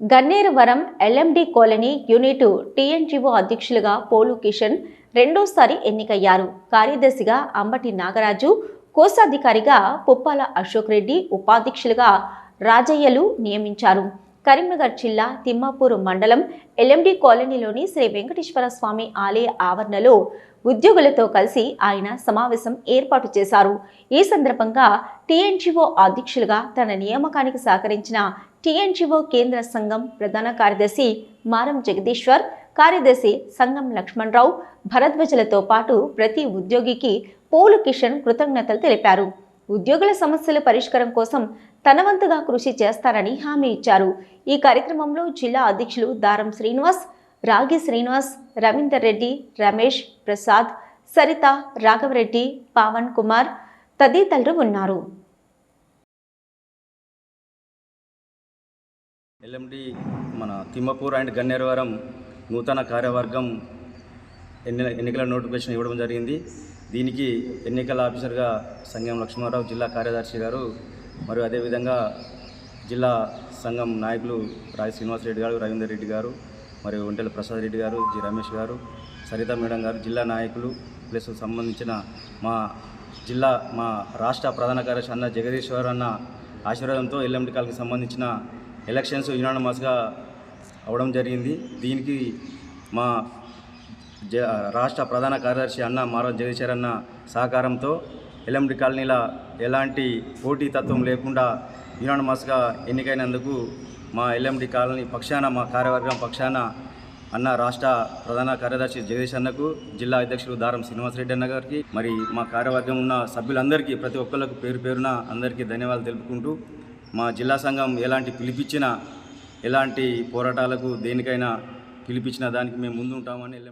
Ganneruvaram LMD colony unit TNGO అధ్యక్షులుగా పోలు కిషన్ రెండోసారి ఎన్నికయ్యారు. కార్యదర్శిగా అంబటి నాగరాజు కోశాధికారిగా పుప్పాల అశోక్ రెడ్డి ఉపాధ్యక్షులుగా రాజయ్యలు నియమించారు. కరీంనగర్ జిల్లా తిమ్మాపూర్ మండలం ఎల్ఎండి కాలనీలోని శ్రీ వెంకటేశ్వర స్వామి ఆలయ ఆవరణలో ఉద్యోగులతో కలిసి ఆయన సమావేశం ఏర్పాటు చేశారు. ఈ సందర్భంగా టీఎన్జీఓ అధ్యక్షులుగా తన నియామకానికి సహకరించిన టీఎన్జీఓ కేంద్ర సంఘం ప్రధాన కార్యదర్శి మారం జగదీశ్వర్ కార్యదర్శి సంగం లక్ష్మణరావు భరద్వజలతో పాటు ప్రతి ఉద్యోగికి పోలు కిషన్ కృతజ్ఞతలు తెలిపారు. ఉద్యోగుల సమస్యల పరిష్కారం కోసం తన వంతుగా కృషి చేస్తారని హామీ ఇచ్చారు. ఈ కార్యక్రమంలో జిల్లా అధ్యక్షులు దారం శ్రీనివాస్ రాగి శ్రీనివాస్ రవీందర్ రెడ్డి రమేష్ ప్రసాద్ సరిత రాఘవరెడ్డి పావన్ కుమార్ తదితరులు ఉన్నారు. ఎల్ఎండి మన తిమ్మపూర్ అండ్ గన్నేరవరం నూతన కార్యవర్గం ఎన్ని ఎన్నికల నోటిఫికేషన్ ఇవ్వడం జరిగింది. దీనికి ఎన్నికల ఆఫీసర్గా సంఘం లక్ష్మణరావు జిల్లా కార్యదర్శి గారు మరియు అదేవిధంగా జిల్లా సంఘం నాయకులు రాజ శ్రీనివాసరెడ్డి గారు రవీందర్ రెడ్డి గారు మరియు ఒంటెల ప్రసాద్ రెడ్డి గారు జి రమేష్ గారు సరిత మేడం గారు జిల్లా నాయకులు ప్లస్ సంబంధించిన మా జిల్లా మా రాష్ట్ర ప్రధాన కార్యదర్శి అన్న జగదీశ్వర్ అన్న ఆశీర్వాదంతో ఎల్ఎండి కాల్కి సంబంధించిన ఎలక్షన్స్ యునానమస్గా అవడం జరిగింది. దీనికి మా రాష్ట్ర ప్రధాన కార్యదర్శి అన్న మారవ జగదీశ్వర్ సహకారంతో ఎల్ఎండి కాలనీల ఎలాంటి పోటీ తత్వం లేకుండా యునానమస్గా ఎన్నికైనందుకు మా ఎల్ఎండి కాలనీ పక్షాన మా కార్యవర్గం పక్షాన అన్న రాష్ట్ర ప్రధాన కార్యదర్శి జగదీష్ అన్నకు జిల్లా అధ్యక్షులు దారం శ్రీనివాసరెడ్డి అన్న గారికి మరి మా కార్యవర్గం ఉన్న సభ్యులందరికీ ప్రతి ఒక్కరికి పేరు పేరున అందరికీ ధన్యవాదాలు తెలుపుకుంటూ మా జిల్లా సంఘం ఎలాంటి పిలిపించినా ఎలాంటి పోరాటాలకు దేనికైనా పిలిపించిన దానికి మేము ముందుంటామని